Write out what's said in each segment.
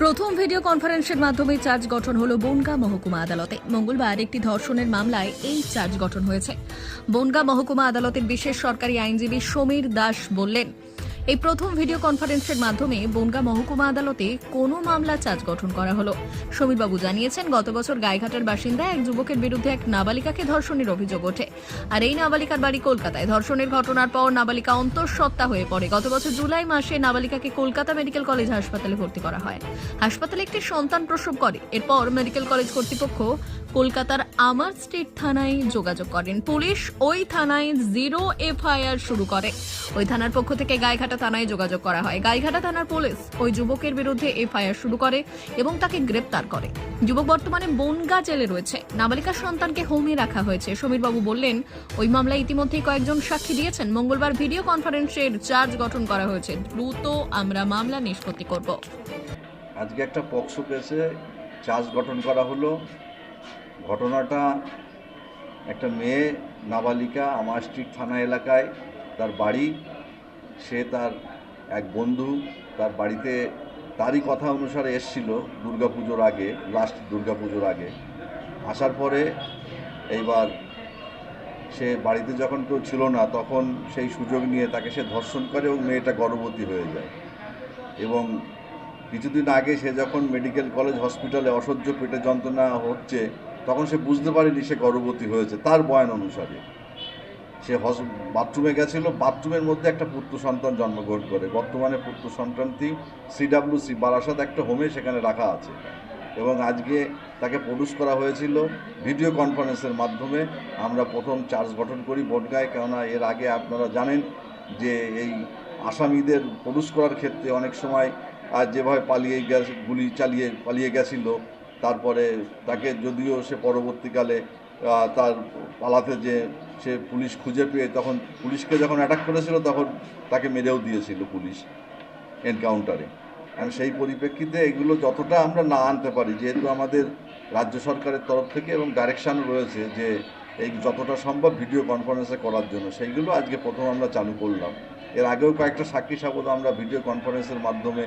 প্রথম ভিডিও কনফারেন্সের মাধ্যমে চার্জ গঠন হল বনগা মহকুমা আদালতে। মঙ্গলবার একটি ধর্ষণের মামলায় এই চার্জ গঠন হয়েছে। বনগা মহকুমা আদালতের বিশেষ সরকারি আইনজীবী সমীর দাস বললেন এই প্রথম ভিডিও কনফারেন্সের মাধ্যমে বনগাঁ মহকুমা আদালতে কোনো মামলা চার্জ গঠন করা হলো। সমীরবাবু জানিয়েছেন, গত বছর গাইঘাটার বাসিন্দা এক যুবকের বিরুদ্ধে এক নাবালিকাকে ধর্ষণের অভিযোগ ওঠে। আর এই নাবালিকার বাড়ি কলকাতায়। ধর্ষণের ঘটনার পর নাবালিকা অন্তঃসত্ত্বা হয়ে পড়ে। গত বছর জুলাই মাসে নাবালিকাকে কলকাতা মেডিকেল কলেজ হাসপাতালে ভর্তি করা হয়। হাসপাতালে একটি সন্তান প্রসব করে। এরপর মেডিকেল কলেজ কর্তৃপক্ষ কলকাতার আমার স্ট্রিট থানায় যোগাযোগ করেন। পুলিশ ওই থানায় জিরো এফআইআর শুরু করে। ওই থানার পক্ষ থেকে গাইঘাটা থানায় যোগাযোগ করা হয়। গাইঘাটা থানার পুলিশ ওই যুবকের বিরুদ্ধে এফআইআর শুরু করে এবং তাকে গ্রেপ্তার করে। যুবক বর্তমানে বনগা জেলে রয়েছে। নাবালিকার সন্তানকে হোমে রাখা হয়েছে। সমীরবাবু বললেন, ওই মামলায় ইতিমধ্যেই কয়েকজন সাক্ষী দিয়েছেন। মঙ্গলবার ভিডিও কনফারেন্সের চার্জ গঠন করা হয়েছে। দ্রুত আমরা মামলা নিষ্পত্তি করব। আজকে একটা পক্সো কেসে চার্জ গঠন করা হলো। ঘটনাটা একটা মেয়ে, নাবালিকা, আমার স্ট্রিট থানা এলাকায়, তার বাড়ি সে তার এক বন্ধু, তার বাড়িতে তারই কথা অনুসারে এসছিল দুর্গাপুজোর আগে লাস্ট দুর্গাপুজোর আগে। আসার পরে এইবার সে বাড়িতে যখন কেউ ছিল না, তখন সেই সুযোগ নিয়ে তাকে সে ধর্ষণ করে এবং মেয়েটা গর্ভবতী হয়ে যায়। এবং কিছুদিন আগে সে যখন মেডিকেল কলেজ হসপিটালে অসহ্য পেটে যন্ত্রণা হচ্ছে, তখন সে বুঝতে পারেনি সে গর্ভবতী হয়েছে, তার বয়ান অনুসারে। সে হস বাথরুমে গেছিল, বাথরুমের মধ্যে একটা পুত্র সন্তান জন্মগ্রহণ করে। বর্তমানে পুত্র সন্তানটি সিডাব্লিউসি বারাসাত একটা হোমে সেখানে রাখা আছে। এবং আজকে তাকে প্রডিউস করা হয়েছিল ভিডিও কনফারেন্সের মাধ্যমে। আমরা প্রথম চার্জ গঠন করি বনগায় কেননা এর আগে আপনারা জানেন যে এই আসামিদের প্রডিউস করার ক্ষেত্রে অনেক সময় আর যেভাবে পালিয়ে গেছে গুলি চালিয়ে পালিয়ে গেছিল, তারপরে তাকে যদিও সে পরবর্তীকালে তার পালাতে যে সে পুলিশ খুঁজে পেয়ে তখন পুলিশকে যখন অ্যাটাক করেছিল তখন তাকে মেরেও দিয়েছিল পুলিশ এনকাউন্টারে আর সেই পরিপ্রেক্ষিতে এগুলো যতটা আমরা না আনতে পারি, যেহেতু আমাদের রাজ্য সরকারের তরফ থেকে এবং ডাইরেকশান রয়েছে যে এই যতটা সম্ভব ভিডিও কনফারেন্সে করার জন্য, সেইগুলো আজকে প্রথম আমরা চালু করলাম। এর আগেও কয়েকটা সাক্ষী সাবধ আমরা ভিডিও কনফারেন্সের মাধ্যমে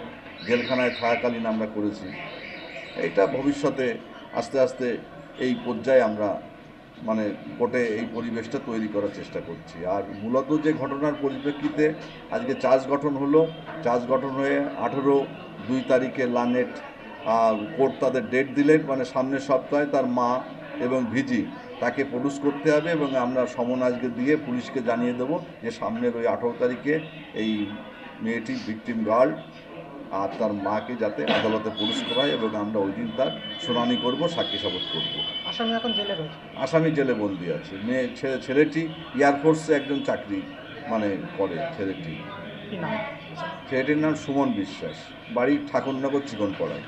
জেলখানায় থাকাকালীন আমরা করেছি। এটা ভবিষ্যতে আস্তে আস্তে এই পর্যায়ে আমরা মানে কোর্টে এই পরিবেশটা তৈরি করার চেষ্টা করছি। আর মূলত যে ঘটনার পরিপ্রেক্ষিতে আজকে চার্জ গঠন হলো, চার্জ গঠন হয়ে আঠেরো দুই তারিখে লানেট কোর্ট তাদের ডেট দিলেন মানে সামনের সপ্তাহে তার মা এবং ভিজি তাকে প্রডিউস করতে হবে এবং আমরা সমন আজকে দিয়ে পুলিশকে জানিয়ে দেবো যে সামনের ওই আঠেরো তারিখে এই মেয়েটি ভিকটিম গার্ল আর তার মাকে যাতে আদালতে পুলিশ করায় এবং আমরা ওই দিন তার শুনানি করব সাক্ষী শপথ করব। আসামি এখন জেলে আসামি জেলে বন্দি আছে। মেয়ে ছেলে ছেলেটি এয়ারফোর্সে একজন চাকরি মানে করে ছেলেটি। ছেলেটির নাম সুমন বিশ্বাস। বাড়ির ঠাকুরনগর চিকনপাড়ায়।